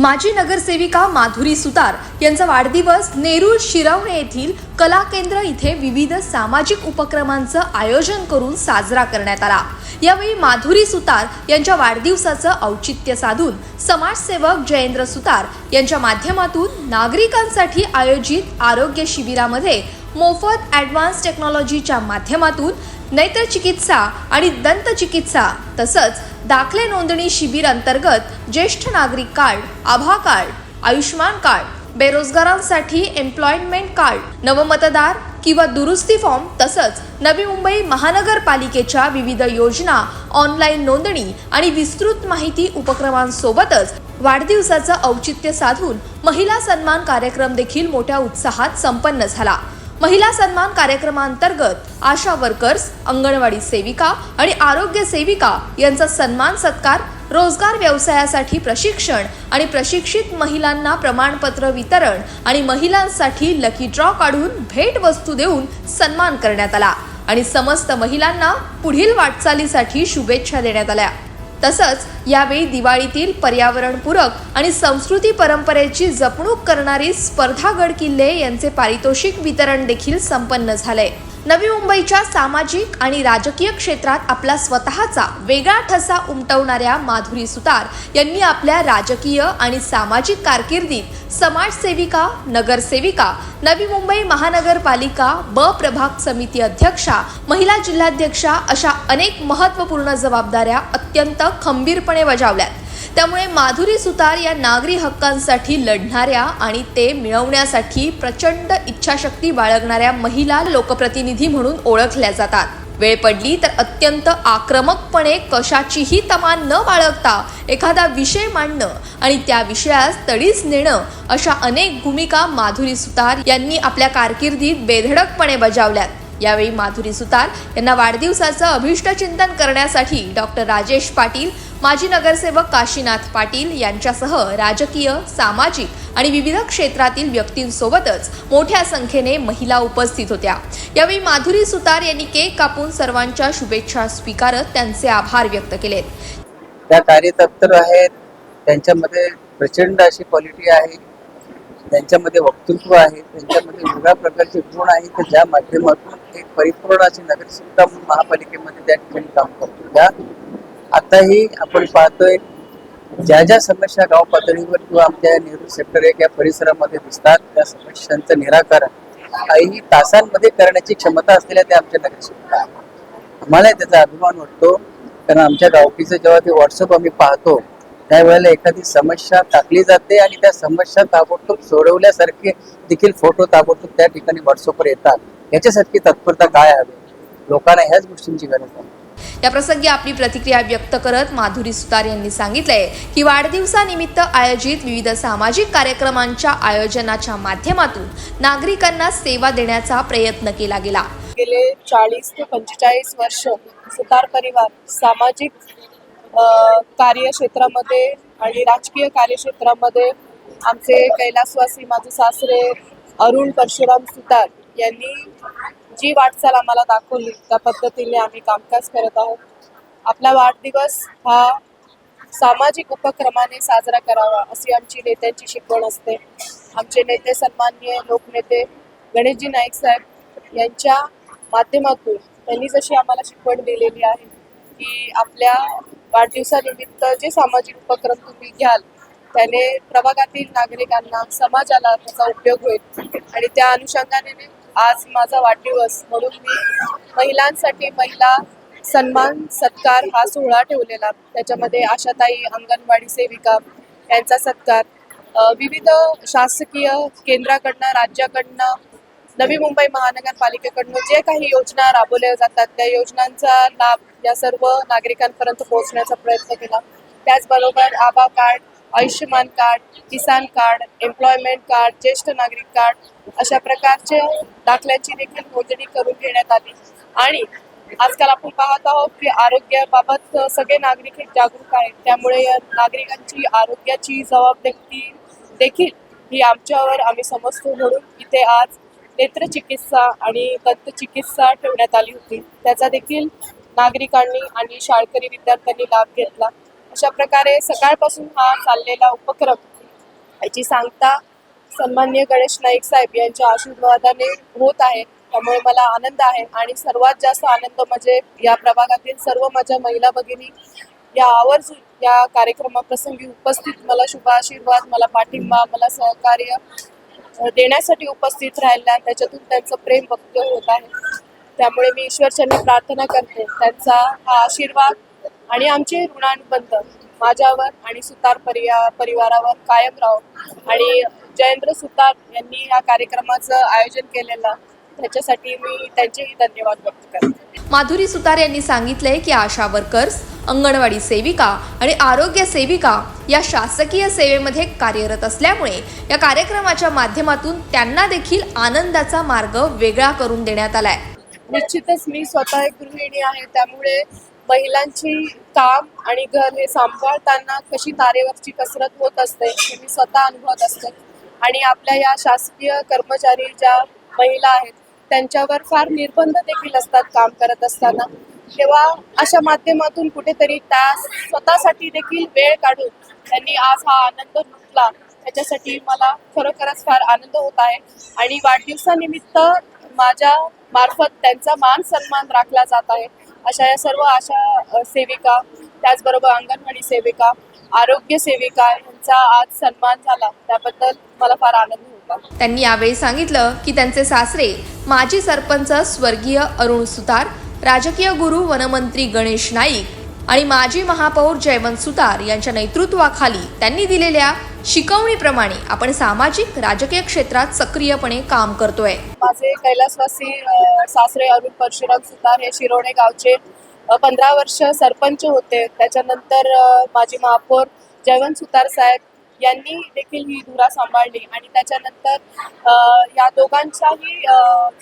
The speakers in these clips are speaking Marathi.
माजी नगरसेविका माधुरी सुतार यांचा वाढदिवस नेरूळ शिरवणे येथील कला केंद्र इथे विविध सामाजिक उपक्रमांचं आयोजन करून साजरा करण्यात आला. यावेळी माधुरी सुतार यांच्या वाढदिवसाचं औचित्य साधून समाजसेवक जयेंद्र सुतार यांच्या माध्यमातून नागरिकांसाठी आयोजित आरोग्य शिबिरामध्ये मोफत ॲडव्हान्स टेक्नॉलॉजीच्या माध्यमातून नेत्रचिकित्सा आणि दंतचिकित्सा तसंच दाखले नोंदणी शिबिर अंतर्गत ज्येष्ठ नागरिक card Abha card Ayushman card बेरोजगारांसाठी employment card नवमतदार किंवा दुरुस्ती फॉर्म तसंच नवी मुंबई महानगरपालिकेच्या विविध योजना ऑनलाईन नोंदणी आणि विस्तृत माहिती उपक्रमांसोबतच वाढदिवसाचं औचित्य साधून महिला सन्मान कार्यक्रम देखील मोठ्या उत्साहात संपन्न झाला. महिला सन्मान कार्यक्रमांतर्गत आशा वर्कर्स अंगणवाडी सेविका आणि आरोग्य सेविका यांचा सन्मान सत्कार रोजगार व्यवसायासाठी प्रशिक्षण आणि प्रशिक्षित महिलांना प्रमाणपत्र वितरण आणि महिलांसाठी लकी ड्रॉ काढून भेट वस्तू देऊन सन्मान करण्यात आला. आणि समस्त महिलांना पुढील वाटचालीसाठी शुभेच्छा देण्यात आल्या. तसंच यावेळी दिवाळीतील पर्यावरणपूरक आणि संस्कृती परंपरेची जपणूक करणारी स्पर्धागड किल्ले यांचे पारितोषिक वितरण देखील संपन्न झाले नवी मुंबईच्या सामाजिक आणि राजकीय क्षेत्रात आपला स्वतःचा वेगळा ठसा उमटवणाऱ्या माधुरी सुतार यांनी आपल्या राजकीय आणि सामाजिक कारकिर्दीत समाजसेविका नगरसेविका नवी मुंबई महानगरपालिका ब प्रभाग समिती अध्यक्षा महिला जिल्हाध्यक्षा अशा अनेक महत्त्वपूर्ण जबाबदाऱ्या अत्यंत खंबीरपणे बजावल्यात त्यामुळे माधुरी सुतार या नागरी हक्कांसाठी लढणाऱ्या आणि ते मिळवण्यासाठी प्रचंड इच्छाशक्ती बाळगणाऱ्या महिला लोकप्रतिनिधी म्हणून ओळखल्या जातात. वेळ पडली तर अत्यंत आक्रमकपणे कशाचीही तमा न बाळगता एखादा विषय मांडणं आणि त्या विषयास तडीच नेणं अशा अनेक भूमिका माधुरी सुतार यांनी आपल्या कारकिर्दीत बेधडकपणे बजावल्यात. यावेळी माधुरी सुतार यांना वाढदिवसाचं अभिष्टचिंतन करण्यासाठी डॉक्टर राजेश पाटील माजी नगरसेवक काशीनाथ पाटील यांच्यासह राजकीय सामाजिक आणि विविध क्षेत्रातील व्यक्तींसोबतच मोठ्या संख्येने महिला उपस्थित होत्या. यावेळी माधुरी सुतार यांनी केक कापून सर्वांच्या शुभेच्छा स्वीकारत त्यांचे आभार व्यक्त केलेत. त्या कार्यतत्पर आहेत त्यांच्यामध्ये प्रचंड अशी क्वालिटी आहे त्यांच्यामध्ये वक्तृत्व आहे त्यांच्यामध्ये वेगळ्या प्रकारचे गुण आहेत की ज्या माध्यमातून एक परिपूर्ण अशी नगरसेविका महापालिकेमध्ये त्या ठिकाणी काम करतो. त्या आताही आपण पाहतोय ज्या ज्या समस्या गाव पातळीवर किंवा आमच्या नेहरू सेक्टर एक या परिसरामध्ये दिसतात त्या समस्यांचं निराकरण काही तासांमध्ये करण्याची क्षमता असलेल्या त्या आमच्या नगरसेवक आम्हाला त्याचा अभिमान वाटतो कारण आमच्या गावकीचं जेव्हा ते व्हॉट्सअप आम्ही पाहतो त्यावेळेला एखादी समस्या टाकली जाते आणि त्या समस्या ताबडतोब सोडवल्यासारखे देखील फोटो ताबडतोब त्या ठिकाणी व्हॉट्सअपवर येतात. याच्यासारखी तत्परता काय हवी? लोकांना ह्याच गोष्टींची गरज आहे. या प्रसंगी आपली प्रतिक्रिया व्यक्त करत माधुरी सुतार यांनी सांगितलंय की वाढदिवसानिमित्त आयोजित विविध सामाजिक कार्यक्रमांच्या आयोजनाच्या माध्यमातून नागरिकांना सेवा देण्याचा प्रयत्न केला गेला. गेले चाळीस ते पंचेचाळीस वर्ष सुतार परिवार सामाजिक कार्यक्षेत्रामध्ये आणि राजकीय कार्यक्षेत्रामध्ये आमचे कैलासवासी माझे सासरे अरुण परशुराम सुतार यांनी जी वाटचाल आम्हाला दाखवली त्या पद्धतीने आम्ही कामकाज करत आहोत. आपला वाढदिवस हा सामाजिक उपक्रमाने साजरा करावा अशी आमची नेत्यांची शिकवण असते. आमचे नेते सन्माननीय लोकनेते गणेशजी नाईक साहेब यांच्या माध्यमातून त्यांनी जशी आम्हाला शिकवण दिलेली आहे की आपल्या वाढदिवसानिमित्त जे सामाजिक उपक्रम तुम्ही घ्याल त्याने प्रभागातील नागरिकांना समाजाला त्याचा उपयोग होईल. आणि त्या अनुषंगाने आज माझा वाढदिवस. म्हणून मी महिलांसाठी महिला सन्मान सत्कार हा सोहळा ठेवलेला. त्याच्यामध्ये आशाताई अंगणवाडी सेविका यांचा सत्कार. विविध शासकीय केंद्राकडनं राज्याकडनं नवी मुंबई महानगरपालिकेकडनं जे काही योजना राबवल्या जातात त्या योजनांचा लाभ या सर्व नागरिकांपर्यंत पोहोचण्याचा प्रयत्न केला. त्याचबरोबर Abha card Ayushman card Kisan card employment card ज्येष्ठ नागरिक कार्ड अशा प्रकारचे दाखल्याची देखील नोंदणी करून घेण्यात आली. आणि आजकाल आपण पाहत आहोत की आरोग्याबाबत सगळे नागरिक हे जागरूक आहेत. त्यामुळे या नागरिकांची आरोग्याची जबाबदारी देखील ही आमच्यावर आम्ही समजतो म्हणून इथे आज नेत्रचिकित्सा आणि दंतचिकित्सा ठेवण्यात आली होती. त्याचा देखील नागरिकांनी आणि शाळकरी विद्यार्थ्यांनी लाभ घेतला. अशा प्रकारे सकाळपासून हा चाललेला उपक्रम याची सांगता सन्मान्य गणेश नाईक साहेब यांच्या आशीर्वादाने होत आहे. त्यामुळे मला आनंद आहे आणि सर्वात जास्त आनंद म्हणजे या प्रभागातील सर्व माझ्या महिला भगिनी या आवर्जून या कार्यक्रमाप्रसंगी उपस्थित मला शुभ आशीर्वाद मला पाठिंबा मला सहकार्य देण्यासाठी उपस्थित राहिल्या. त्याच्यातून त्यांचं प्रेम व्यक्त होत आहे. त्यामुळे मी ईश्वरचरणी प्रार्थना करते. त्यांचा हा आशीर्वाद आणि आमचे ऋणानुबंध माझ्यावर आणि सुतार परिया परिवारावर कायम राहो आणि जयेंद्र सुतार यांनी या कार्यक्रमाचं आयोजन केलेलं त्याच्यासाठी मी त्यांचेही धन्यवाद व्यक्त करते. माधुरी सुतार यांनी सांगितलंय की आशा वर्कर्स अंगणवाडी सेविका आणि आरोग्य सेविका या शासकीय सेवेमध्ये कार्यरत असल्यामुळे या कार्यक्रमाच्या माध्यमातून त्यांना देखील आनंदाचा मार्ग वेगळा करून देण्यात आलाय. निश्चितच मी स्वतः एक गृहिणी आहे त्यामुळे महिलांची काम आणि घर हे सांभाळताना कशी तारेवरची कसरत होत असते हे मी स्वतः अनुभवत असते. आणि आपल्या या शासकीय कर्मचारी ज्या महिला आहेत त्यांच्यावर फार निर्बंध देखील असतात काम करत असताना. तेव्हा अशा माध्यमातून कुठेतरी त्या स्वतःसाठी देखील वेळ काढून त्यांनी आज हा आनंद लुटला. त्याच्यासाठी मला खरोखरच फार आनंद होत आहे. आणि वाढदिवसानिमित्त माझ्या मार्फत त्यांचा मान सन्मान राखला जात आहे. अशा या सर्व आशा सेविका त्याचबरोबर अंगणवाडी सेविका आरोग्य सेविका यांचा आज सन्मान झाला. त्याबद्दल मला फार आनंद होता. त्यांनी यावेळी सांगितलं की त्यांचे सासरे माजी सरपंच स्वर्गीय अरुण सुतार राजकीय गुरु वनमंत्री गणेश नाईक आणि माजी महापौर जयवंत सुतार यांच्या नेतृत्वाखाली त्यांनी दिलेल्या शिकवणीप्रमाणे आपण सामाजिक राजकीय क्षेत्रात सक्रियपणे काम करतोय. माझे कैलासवासी सासरे अरुण परशुराम सुतार हे शिरोडे गावचे पंधरा वर्ष सरपंच होते. त्याच्यानंतर माजी महापौर जयवंत सुतार साहेब यांनी देखील ही धुरा सांभाळली आणि त्याच्यानंतर या दोघांचाही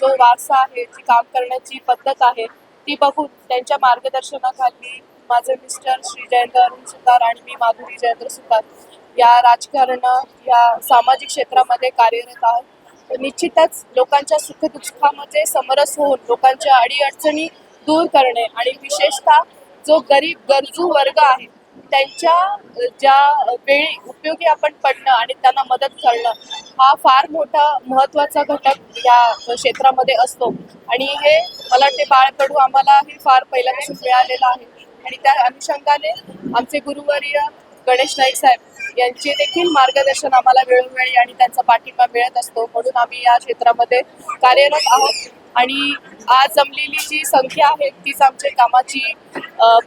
जो वारसा आहे जी काम करण्याची पद्धत आहे ती बघून त्यांच्या मार्गदर्शनाखाली माझे मिस्टर श्री जयंत अरुण सुतार आणि मी माधुरी जयंत सुतार या राजकारण या सामाजिक क्षेत्रामध्ये कार्यरत आहोत. निश्चितच लोकांच्या सुखदुःखामध्ये समरस होऊन लोकांच्या अडीअडचणी दूर करणे आणि विशेषतः जो गरीब गरजू वर्ग आहे त्यांच्या ज्या वेळी उपयोगी आपण पडणं आणि त्यांना मदत करणं हा फार मोठा महत्त्वाचा घटक या क्षेत्रामध्ये असतो. आणि हे मला वाटते बाळकडू आम्हाला हे फार पहिल्यापासून मिळालेलं आहे. आणि त्या अनुषंगाने आमचे गुरुवर्य गणेश नाईक साहेब यांचे देखील मार्गदर्शन आम्हाला वेळोवेळी आणि त्यांचा पाठिंबा मिळत असतो. म्हणून आम्ही या क्षेत्रामध्ये कार्यरत आहोत. आणि आज जमलेली जी संख्या आहे तीच आमच्या कामाची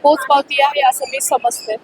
पोचपावती आहे असं मी समजते.